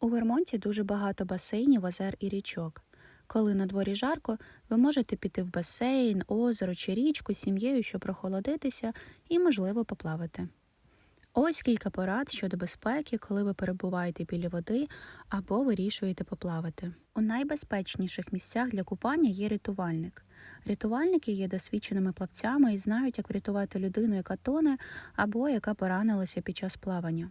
У Вермонті дуже багато басейнів, озер і річок. Коли на дворі жарко, ви можете піти в басейн, озеро чи річку з сім'єю, щоб прохолодитися і, можливо, поплавати. Ось кілька порад щодо безпеки, коли ви перебуваєте біля води або вирішуєте поплавати. У найбезпечніших місцях для купання є рятувальник. Рятувальники є досвідченими плавцями і знають, як врятувати людину, яка тоне або яка поранилася під час плавання.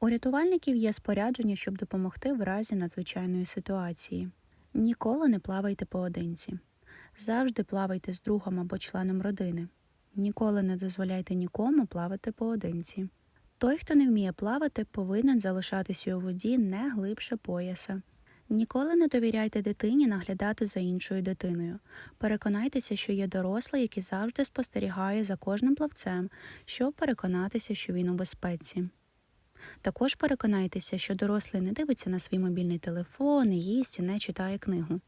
У рятувальників є спорядження, щоб допомогти в разі надзвичайної ситуації. Ніколи не плавайте поодинці. Завжди плавайте з другом або членом родини. Ніколи не дозволяйте нікому плавати поодинці. Той, хто не вміє плавати, повинен залишатися у воді не глибше пояса. Ніколи не довіряйте дитині наглядати за іншою дитиною. Переконайтеся, що є дорослий, який завжди спостерігає за кожним плавцем, щоб переконатися, що він у безпеці. Також переконайтеся, що дорослий не дивиться на свій мобільний телефон, не їсть і не читає книгу.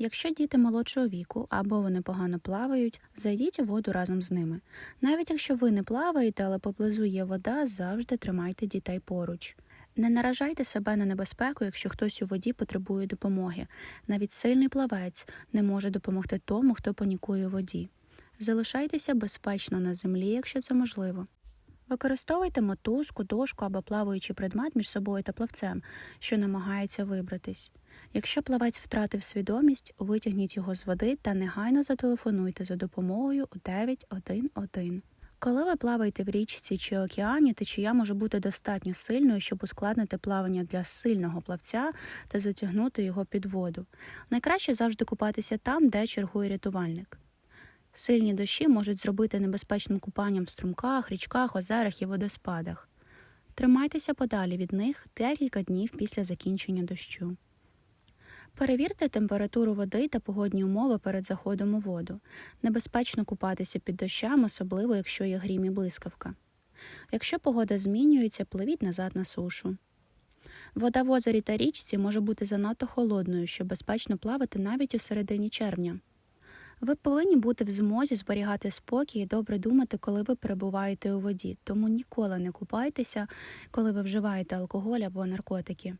Якщо діти молодшого віку або вони погано плавають, зайдіть у воду разом з ними. Навіть якщо ви не плаваєте, але поблизу є вода, завжди тримайте дітей поруч. Не наражайте себе на небезпеку, якщо хтось у воді потребує допомоги. Навіть сильний плавець не може допомогти тому, хто панікує у воді. Залишайтеся безпечно на землі, якщо це можливо. Використовуйте мотузку, дошку або плаваючий предмет між собою та плавцем, що намагається вибратись. Якщо плавець втратив свідомість, витягніть його з води та негайно зателефонуйте за допомогою у 911. Коли ви плаваєте в річці чи океані, течія може бути достатньо сильною, щоб ускладнити плавання для сильного плавця та затягнути його під воду. Найкраще завжди купатися там, де чергує рятувальник. Сильні дощі можуть зробити небезпечним купанням в струмках, річках, озерах і водоспадах. Тримайтеся подалі від них декілька днів після закінчення дощу. Перевірте температуру води та погодні умови перед заходом у воду. Небезпечно купатися під дощем, особливо якщо є грім і блискавка. Якщо погода змінюється, пливіть назад на сушу. Вода в озері та річці може бути занадто холодною, щоб безпечно плавати навіть у середині червня. Ви повинні бути в змозі зберігати спокій і добре думати, коли ви перебуваєте у воді, тому ніколи не купайтеся, коли ви вживаєте алкоголь або наркотики.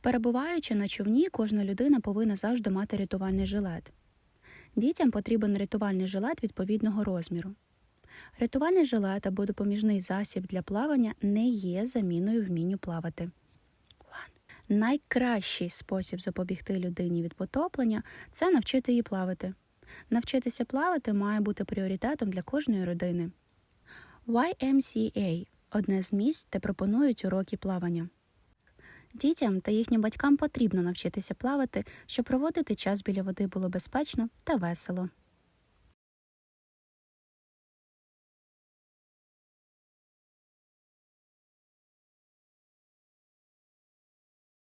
Перебуваючи на човні, кожна людина повинна завжди мати рятувальний жилет. Дітям потрібен рятувальний жилет відповідного розміру. Рятувальний жилет або допоміжний засіб для плавання не є заміною вмінню плавати. Найкращий спосіб запобігти людині від потоплення це навчити її плавати. Навчитися плавати має бути пріоритетом для кожної родини. YMCA – одне з місць, де пропонують уроки плавання. Дітям та їхнім батькам потрібно навчитися плавати, щоб проводити час біля води було безпечно та весело.